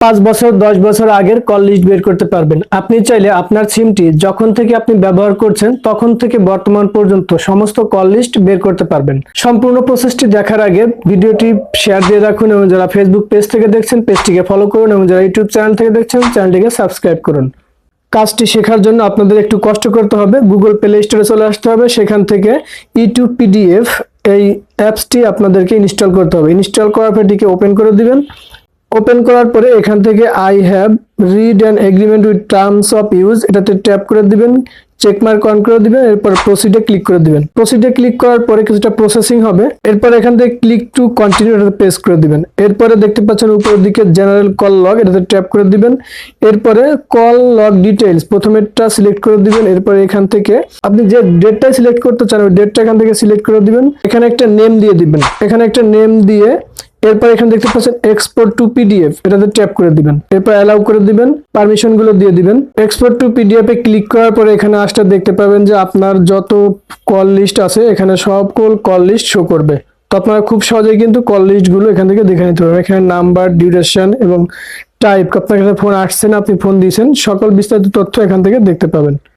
পাঁচ বছর, দশ বছর আগের কল লিস্ট বের করতে পারবেন। আপনি চাইলে আপনার সিমটি যখন থেকে আপনি ব্যবহার করছেন, তখন থেকে বর্তমান পর্যন্ত সমস্ত কল লিস্ট বের করতে পারবেন। সম্পূর্ণ প্রসেসটি দেখার আগে ভিডিওটি শেয়ার দিয়ে রাখুন এবং যারা ফেসবুক পেজ থেকে দেখছেন পেজটিকে ফলো করুন এবং যারা ইউটিউব চ্যানেল থেকে দেখছেন চ্যানেলটিকে সাবস্ক্রাইব করুন। কাজটি শেখার জন্য আপনাদের একটু কষ্ট করতে হবে। গুগল প্লে স্টোরে চলে আসতে হবে। সেখান থেকে ইউটিউব পিডিএফ এই অ্যাপসটি আপনাদেরকে ইনস্টল করতে হবে। ইনস্টল করার পর এটিকে ওপেন করে দিবেন। ওপেন করার পরে এখান থেকে I have read and agreement with terms of use এটাতে ট্যাপ করে দিবেন চেক মার্ক অন করে দিবেন, এরপর প্রসিডে ক্লিক করে দিবেন। প্রসিডে ক্লিক করার পরে কিছুটা প্রসেসিং হবে। এরপর এখান থেকে ক্লিক টু কন্টিনিউ এটাতে প্রেস করে দিবেন। এরপরে দেখতে পাচ্ছেন উপরের দিকে জেনারেল কল লগ এটাতে ট্যাপ করে দিবেন। এরপরে কল লগ ডিটেইলস প্রথমেরটা সিলেক্ট করে দিবেন। এরপরে এখান থেকে আপনি যে ডেটটা সিলেক্ট করতে চান, ওই ডেটটা এখান থেকে সিলেক্ট করে দিবেন। এখানে একটা নেম দিয়ে দিবেন। এখানে একটা নেম দিয়ে এরপর এখানে দেখতে পাচ্ছেন এক্সপোর্ট টু পিডিএফ এটাতে ট্যাপ করে দিবেন। এরপর অ্যালাউ করে দিবেন পারমিশনগুলো দিয়ে দিবেন। এক্সপোর্ট টু পিডিএফ এ ক্লিক করার পরে এখানে আসতে দেখতে পাবেন যে আপনার যত কল লিস্ট আছে, এখানে সকল কল লিস্ট শো করবে। তো আপনারা খুব সহজেই কিন্তু কল লিস্টগুলো এখান থেকে দেখে নিতে পারবেন। এখানে নাম্বার ডিউরেশন এবং টাইপ আপনার কাছে ফোন আসছে না, আপনি ফোন দিয়েছেন, সকল বিস্তারিত তথ্য এখান থেকে দেখতে পাবেন।